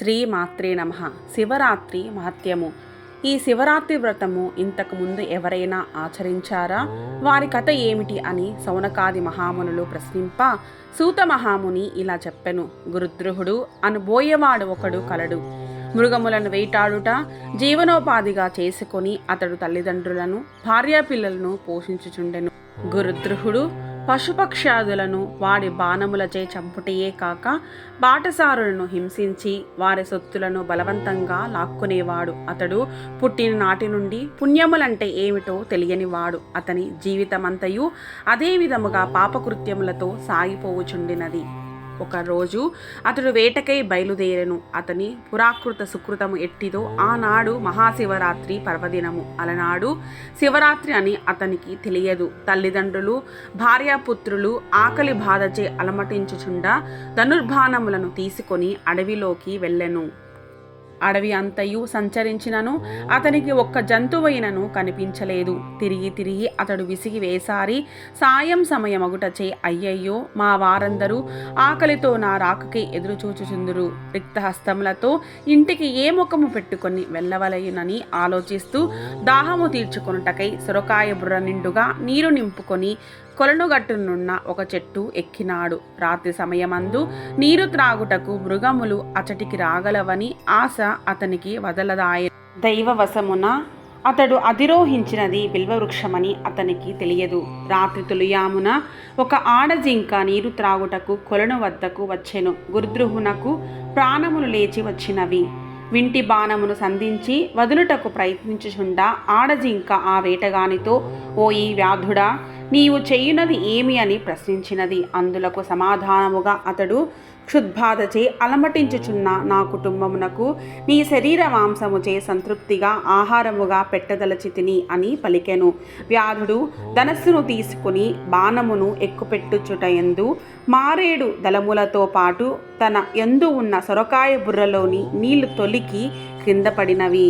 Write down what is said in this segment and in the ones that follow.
శ్రీ మాత్రే నమ. శివరాత్రి మహత్యము. ఈ శివరాత్రి వ్రతము ఇంతకు ముందు ఎవరైనా ఆచరించారా? వారి కథ ఏమిటి అని సౌనకాది మహామునులు ప్రశ్నింప సూత మహాముని ఇలా చెప్పెను. గురుద్రుహుడు అనుబోయేవాడు ఒకడు కలడు. మృగములను వేటాడుట జీవనోపాధిగా చేసుకొని అతడు తల్లిదండ్రులను భార్యాపిల్లలను పోషించుచుండెను. గురుద్రుహుడు పశుపక్ష్యాదులను వాడి బాణములచే చంపుటయే కాక బాటసారులను హింసించి వారి సొత్తులను బలవంతంగా లాక్కునేవాడు. అతడు పుట్టిన నాటి నుండి పుణ్యములంటే ఏమిటో తెలియనివాడు. అతని జీవితమంతయు అదే విధముగా పాపకృత్యములతో సాగిపోవుచుండినది. ఒకరోజు అతడు వేటకై బయలుదేరెను. అతని పురాకృత సుకృతము ఎట్టిదో ఆనాడు మహాశివరాత్రి పర్వదినము. అలనాడు శివరాత్రి అని అతనికి తెలియదు. తల్లిదండ్రులు భార్యాపుత్రులు ఆకలి బాధచే అలమటించుచుండా ధనుర్బాణములను తీసుకొని అడవిలోకి వెళ్ళెను. అడవి అంతయు సంచరించినను అతనికి ఒక్క జంతువైనను కనిపించలేదు. తిరిగి తిరిగి అతడు విసిగి వేసారి సాయం సమయమగుటచే అయ్యయ్యో మా వారందరూ ఆకలితో నా రాకకి ఎదురుచూచుచుందురు. రిక్తహస్తములతో ఇంటికి ఏ ముఖము పెట్టుకొని వెళ్ళవలయునని ఆలోచిస్తూ దాహము తీర్చుకొనుటకై సొరకాయ బుర్ర నిండుగా నీరు నింపుకొని కొలనుగట్టునున్న ఒక చెట్టు ఎక్కినాడు. రాత్రి సమయమందు నీరు త్రాగుటకు మృగములు అచటికి రాగలవని ఆశ అతనికి వదలదాయ. దైవవశమున అతడు అధిరోహించినది బిల్వవృక్షమని అతనికి తెలియదు. రాత్రి తొలియామున ఒక ఆడజింక నీరు త్రాగుటకు కొలను వద్దకు వచ్చెను. గురుద్రుహునకు ప్రాణములు లేచి వచ్చినవి. వింటి బాణమును సంధించి వదులుటకు ప్రయత్నించుచుండా ఆడజింక ఆ వేటగానితో ఓ ఈ వ్యాధుడా నీవు చేయునది ఏమి అని ప్రశ్నించినది. అందులకు సమాధానముగా అతడు క్షుద్బాధచే అలమటించుచున్న నా కుటుంబమునకు నీ శరీర మాంసముచే సంతృప్తిగా ఆహారముగా పెట్టదలచితిని అని పలికెను. వ్యాధుడు ధనస్సును తీసుకుని బాణమును ఎక్కుపెట్టుచుటయందు మారేడు దళములతో పాటు తన ఎందు ఉన్న సొరకాయ బుర్రలోని నీళ్ళు తొలికి క్రింద పడినవి.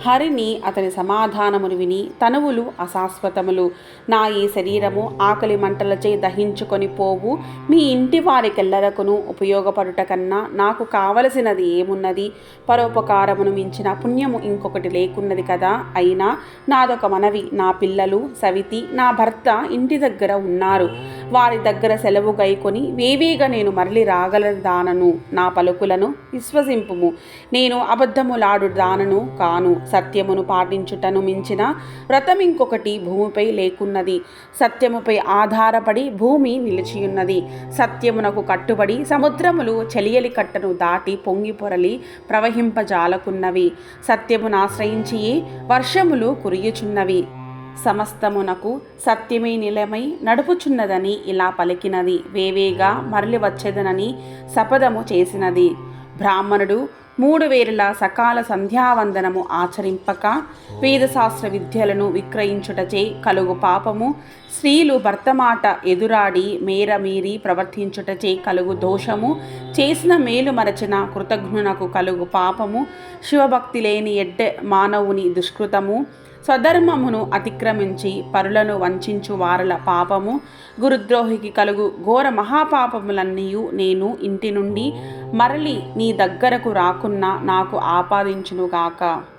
హరిని అతని సమాధానమును విని తనువులు అశాశ్వతములు నా ఈ శరీరము ఆకలి మంటలచే దహించుకొని పోవు మీ ఇంటి వారికెల్లరకును ఉపయోగపడుట కన్నా నాకు కావలసినది ఏమున్నది? పరోపకారమును మించిన పుణ్యము ఇంకొకటి లేకున్నది కదా? అయినా నాదొక మనవి నా పిల్లలు సవితి నా భర్త ఇంటి దగ్గర ఉన్నారు. వారి దగ్గర సెలవు గైకొని వేవేగా నేను మరలి రాగలదానను నా పలుకులను విశ్వసింపుము. నేను అబద్ధములాడు దానను కాను సత్యమును పాటించుటను మించిన వ్రతం ఇంకొకటి భూమిపై లేకున్నది. సత్యముపై ఆధారపడి భూమి నిలిచియున్నది. సత్యమునకు కట్టుబడి సముద్రములు చెలియలి కట్టను దాటి పొంగి పొరలి ప్రవహింపజాలకున్నవి. సత్యమును ఆశ్రయించి వర్షములు కురియుచున్నవి. సమస్తమునకు సత్యమే నిలమై నడుపుచున్నదని ఇలా పలికినది. వేవేగా మరలి వచ్చేదనని శపథము చేసినది. బ్రాహ్మణుడు మూడు వేరుల సకాల సంధ్యావందనము ఆచరింపక వేదశాస్త్ర విద్యలను విక్రయించుటచే కలుగు పాపము స్త్రీలు భర్తమాట ఎదురాడి మేర మీరి ప్రవర్తించుటచే కలుగు దోషము చేసిన మేలు మరచిన కృతజ్ఞునకు కలుగు పాపము శివభక్తి లేని ఎడ్డె మానవుని దుష్కృతము స్వధర్మమును అతిక్రమించి పరులను వంచించు వారల పాపము. గురుద్రోహికి కలుగు ఘోర మహాపాపములన్నీయు నేను ఇంటి నుండి మరలి నీ దగ్గరకు రాకున్నా నాకు ఆపాదించునుగాక.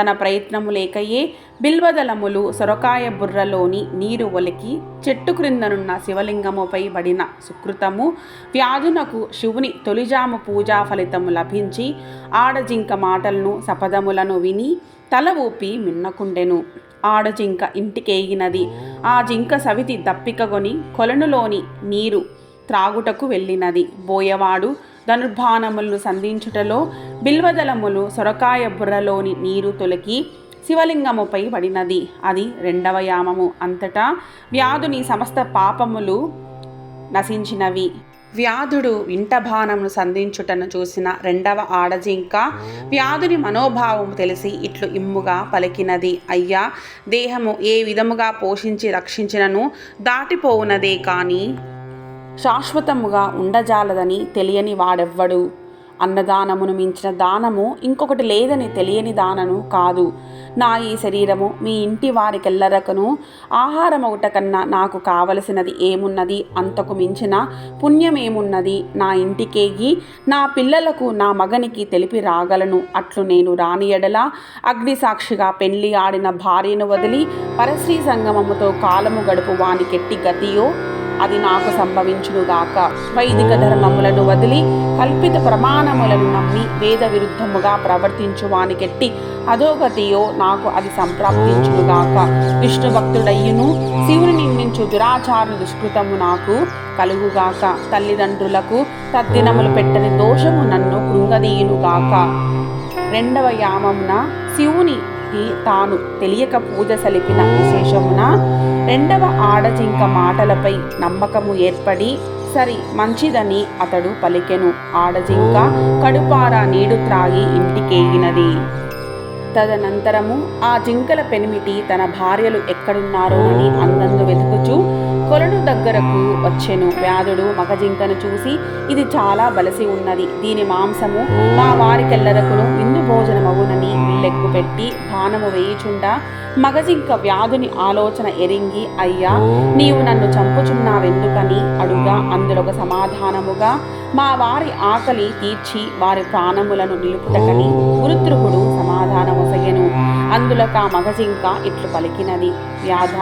తన ప్రయత్నము లేకయే బిల్వదలములు సొరకాయ బుర్రలోని నీరు ఒలికి చెట్టు క్రిందనున్న శివలింగముపై పడిన సుకృతము. వ్యాధునకు శివుని తొలిజాము పూజా ఫలితము లభించి ఆడజింక మాటలను సపదములను విని తల ఊపి మిన్నకుండెను. ఆడజింక ఇంటికేగినది ఆ జింక సవితి దప్పికగొని కొలనులోని నీరు త్రాగుటకు వెళ్ళినది. బోయవాడు ధనుర్బాణములను సంధించుటలో బిల్వదళములు సొరకాయ బుర్రలోని నీరు తొలకి శివలింగముపై పడినది. అది రెండవ యామము అంతటా వ్యాధుని సమస్త పాపములు నశించినవి. వ్యాధుడు వింటభానమును సంధించుటను చూసిన రెండవ ఆడజింక వ్యాధుని మనోభావము తెలిసి ఇట్లు ఇమ్ముగా పలికినది. అయ్యా దేహము ఏ విధముగా పోషించి రక్షించినను దాటిపోవునదే కానీ శాశ్వతముగా ఉండజాలదని తెలియని వాడెవ్వడు. అన్నదానమును మించిన దానము ఇంకొకటి లేదని తెలియని దానను కాదు. నా ఈ శరీరము మీ ఇంటి వారికెల్లరకను ఆహారమవుట కన్నా నాకు కావలసినది ఏమున్నది? అంతకు మించిన పుణ్యమేమున్నది? నా ఇంటికేగి నా పిల్లలకు నా మగనికి తెలిపి రాగలను. అట్లు నేను రాని ఎడల అగ్నిసాక్షిగా పెళ్ళి ఆడిన భార్యను వదిలి పరశ్రీ సంగమముతో కాలము గడుపు వానికెట్టి గతియో అది నాకు సంభవించునుగాక. వైదిక ధర్మములను వదిలి కల్పిత ప్రమాణములను నమ్మి వేద విరుద్ధముగా ప్రవర్తించు వానికెట్టి అధోగతియో నాకు అది సంప్రాప్తించునుగాక. విష్ణు భక్తుడయ్యును శివుని నిందించు దురాచార దుష్కృతము నాకు కలుగుగాక. తల్లిదండ్రులకు తద్దినములు పెట్టని దోషము నన్ను కృంగదీయునుగాక. రెండవ యామమున శివునికి తాను తెలియక పూజ సలిపిన విశేషమున రెండవ ఆడజింక మాటలపై నమ్మకము ఏర్పడి సరి మంచిదని అతడు పలికెను. ఆడజింక కడుపార నీడు త్రాగి ఇంటికేగినది. తదనంతరము ఆ జింకల పెనిమిటి తన భార్యలు ఎక్కడున్నారో అని అందందు వెతుకుచూ కొలను దగ్గరకు వచ్చెను. వ్యాధుడు మగజింకను చూసి ఇది చాలా బలసి ఉన్నది. దీని మాంసము మా వారికెల్లరకును విందు భోజనమవునని విల్లెక్కు పెట్టి బాణము వేయుచుండా మగజింక వ్యాధుని ఆలోచన ఎరింగి అయ్యా నీవు నన్ను చంపుచున్నావెందుకని అడుగా అందులో సమాధానముగా మా వారి ఆకలి తీర్చి వారి ప్రాణములను నిలుపుటకని వృత్రుహుడు సమాధానమొసగెను అందులక మగజింక ఇట్లు పలికినది. వ్యాధ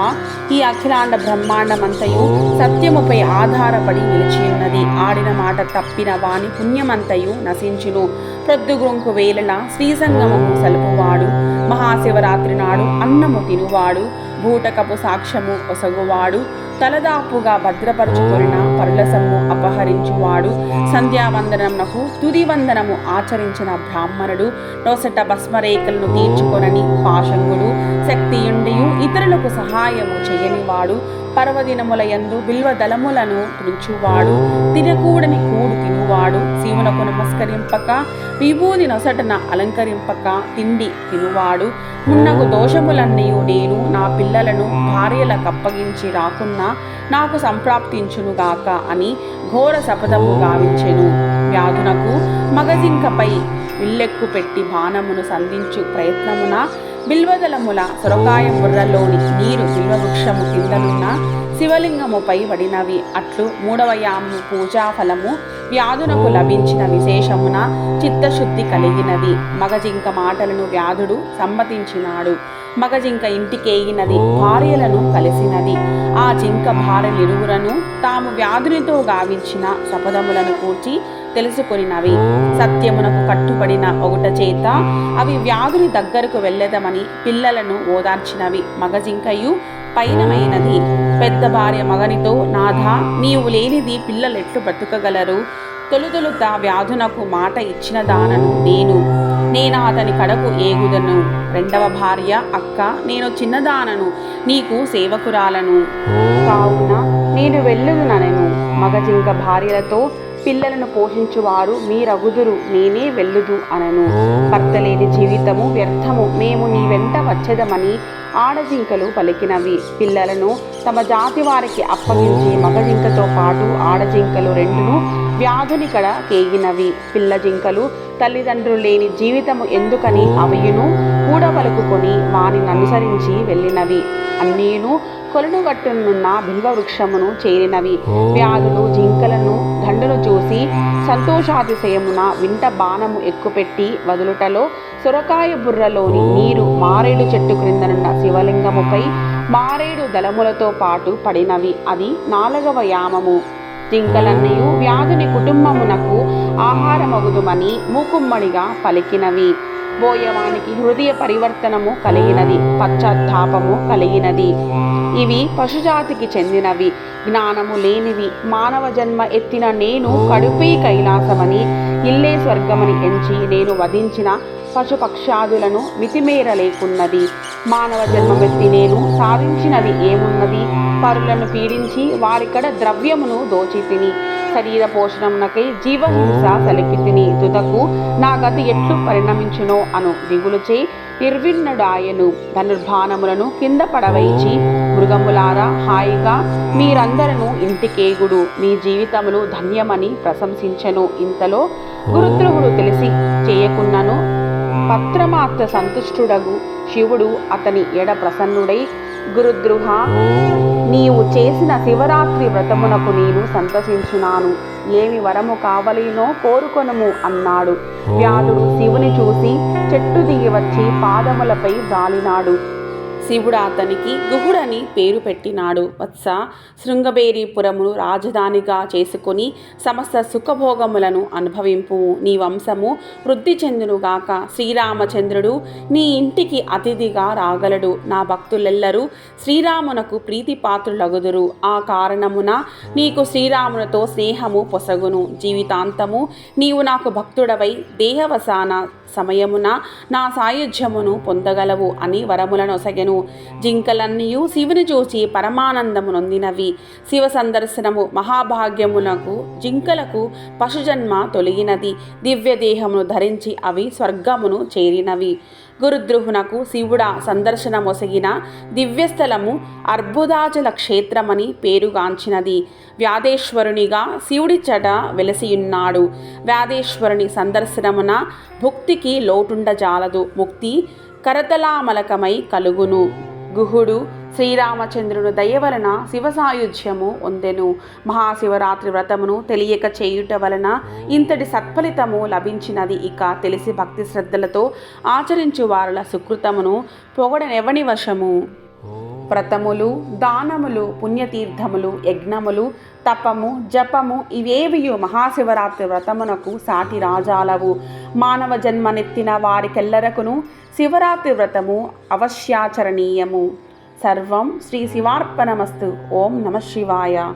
ఈ అఖిలాండ బ్రహ్మాండమంతయు సత్యముపై ఆధారపడి నిలిచియున్నది. ఆడిన మాట తప్పిన వాని పుణ్యమంతయు నశించును. ప్రొద్దుగుంకు వేళల శ్రీసంగమము సలుపువాడు. మహాశివరాత్రి నాడు అన్నము తినువాడు. భూటకపు సాక్ష్యము ఒసగువాడు. తలదాపుగా భద్రపరుచుకొనిన పరులసమ్ము అపహరించువాడు. సంధ్యావందనమునకు తుది వందనము ఆచరించిన బ్రాహ్మణుడు నోసట భస్మరేఖలను తీర్చుకొనని పాశంగుడు శక్తియుండియు ఇతరులకు సహాయము చేయనివాడు. పర్వదినముల యందు బిల్వ దళములను తుంచువాడు తినకూడని కూడు తినువాడు. శివునకు నమస్కరింపక విభూది నొసటన అలంకరింపక తిండి తినువాడు. మున్నగు దోషములన్నయు నేను నా పిల్లలను భార్యలకు అప్పగించి రాకున్నా నాకు సంప్రాప్తించునుగాక అని ఘోర శపథము గావించెను. వ్యాధునకు మగజింకపై విల్లెక్కు పెట్టి బాణమును సంధించు ప్రయత్నమున బిల్వదలముల సొరకాయ బుర్రలోని నీరు బిల్వవృక్షము కిందనున్న శివలింగముపై పడినవి. అట్లు మూడవ యాము పూజా ఫలము వ్యాధునకు లభించిన విశేషమున చిత్తశుద్ధి కలిగినది. మగజింక మాటలను వ్యాధుడు సమ్మతించినాడు. మగజింక ఇంటికేగినది భార్యలను కలిసినది. ఆ జింక భార్యలిరువురను తాము వ్యాధునితో గావించిన శపథములను కూర్చి తెలుసుకొనినవి. సత్యమునకు కట్టుబడిన ఒకట చేత అవి వ్యాధుని దగ్గరకు వెళ్ళదమని పిల్లలను ఓదార్చినవి. మగజింకయు పైనమైనది. పెద్ద భార్య మగనితో నాథ నీవు లేనిది పిల్లలు ఎట్లు బ్రతుకగలరు తొలుతొలుత వ్యాధునకు మాట ఇచ్చిన దానను నేను. నేను అతని కడకు ఏగుదను. రెండవ భార్య అక్క నేను చిన్నదానను. నీకు సేవకురాలను. కావున నేను? వెళ్ళుదుననెను మగజింక భార్యలతో పిల్లలను పోషించువారు మీరగుదురు నేనే వెళ్ళుదు అనను. భర్త లేని జీవితము వ్యర్థము మేము నీ వెంట వచ్చేదమని ఆడజింకలు పలికినవి. పిల్లలను తమ జాతి వారికి అప్పగించి మగజింకతో పాటు ఆడజింకలు రెండును వ్యాధుని కడ కేగినవి. పిల్ల జింకలు తల్లిదండ్రులు లేని జీవితము ఎందుకని అవియును కూడబలుకుకొని వానిని అనుసరించి వెళ్ళినవి. అన్నీను కొలనుగట్టునున్న బిల్వ వృక్షమును చేరినవి. వ్యాధులు జింకలను దండును చూసి సంతోషాతిశయమున వింట బాణము ఎక్కుపెట్టి వదులుటలో సొరకాయ బుర్రలోని నీరు మారేడు చెట్టు క్రిందనున్న శివలింగముపై మారేడు దళములతో పాటు పడినవి. అది నాలుగవ యామము. జింకలన్నయు వ్యాధుని కుటుంబమునకు ఆహారమగుదుమని మూకుమ్మడిగా పలికినవి. బోయవానికి హృదయ పరివర్తనము కలిగినది పశ్చాత్తాపము కలిగినది. ఇవి పశుజాతికి చెందినవి. జ్ఞానము లేనివి మానవ జన్మ ఎత్తిన నేను కడుపే కైలాసమని ఇల్లే స్వర్గమని ఎంచి నేను వధించిన పశుపక్షాదులను మితిమేర లేకున్నది. మానవ జన్మమెత్తి నేను సాధించినది ఏమున్నది? పరులను పీడించి వారికడ ద్రవ్యమును దోచి తిని శరీర పోషణమునకై జీవహింస సలిపి తిని తుదకు నా గతి ఎట్లు పరిణమించునో అను దిగులుచే నిర్విణ్ణుడాయను ధనుర్బాణములను కింద పడవైచి మృగములారా హాయిగా మీరందరూ ఇంటికేగుడు మీ జీవితములు ధన్యమని ప్రశంసించెను. ఇంతలో గురుద్రోహుడు తెలిసి చేయకున్నను పత్రమాత్ర సంతుష్టుడగు శివుడు అతని ఎడ ప్రసన్నుడై గురుద్రుహ. నీవు చేసిన శివరాత్రి వ్రతమునకు నేను సంతసించున్నాను. ఏమి వరము కావలేనో కోరుకొనుము అన్నాడు. వ్యాధుడు శివుని చూసి చెట్టు దిగి వచ్చి పాదములపై జాలినాడు. శివుడు అతనికి గుహుడని పేరు పెట్టినాడు. వత్స శృంగబేరీపురమును రాజధానిగా చేసుకుని సమస్త సుఖభోగములను అనుభవింపు. నీ వంశము వృద్ధి చెందునుగాక శ్రీరామచంద్రుడు నీ ఇంటికి అతిథిగా రాగలడు. నా భక్తులెల్లరూ శ్రీరామునకు ప్రీతిపాత్రులగుదురు. ఆ కారణమున నీకు శ్రీరామునితో స్నేహము పొసగును. జీవితాంతము నీవు నాకు భక్తుడవై దేహవసాన సమయమున నా సాయుధ్యమును పొందగలవు అని వరములనొసగెను. జింకలన్నీయు శివుని చూచి పరమానందము నొందినవి. శివ సందర్శనము మహాభాగ్యమునకు జింకలకు పశుజన్మ తొలగినది. దివ్య దేహమును ధరించి అవి స్వర్గమును చేరినవి. గురుద్రోహునకు శివుడ సందర్శనమొసగిన దివ్యస్థలము అర్బుదాచల క్షేత్రమని పేరుగాంచినది. వ్యాధేశ్వరునిగా శివుడి చట వెలసియున్నాడు. వ్యాధేశ్వరుని సందర్శనమున భుక్తికి లోటుండజాలదు. ముక్తి కరతలామలకమై కలుగును. గుహుడు శ్రీరామచంద్రుని దయ వలన శివ సాయుధ్యము ఉందెను మహాశివరాత్రి వ్రతమును తెలియక చేయుట వలన ఇంతటి సత్ఫలితము లభించినది ఇక తెలిసి భక్తి శ్రద్ధలతో ఆచరించు వారుల సుకృతమును పొగడనెవని వశము. వ్రతములు దానములు పుణ్యతీర్థములు యజ్ఞములు తపము జపము ఇవేవియు మహాశివరాత్రి వ్రతమునకు సాటి రాజాలవు. మానవ జన్మనెత్తిన వారికెల్లరకును శివరాత్రి వ్రతము అవశ్యాచరణీయము. సర్వం శ్రీ శివార్పణమస్తు. ఓం నమ శివాయ.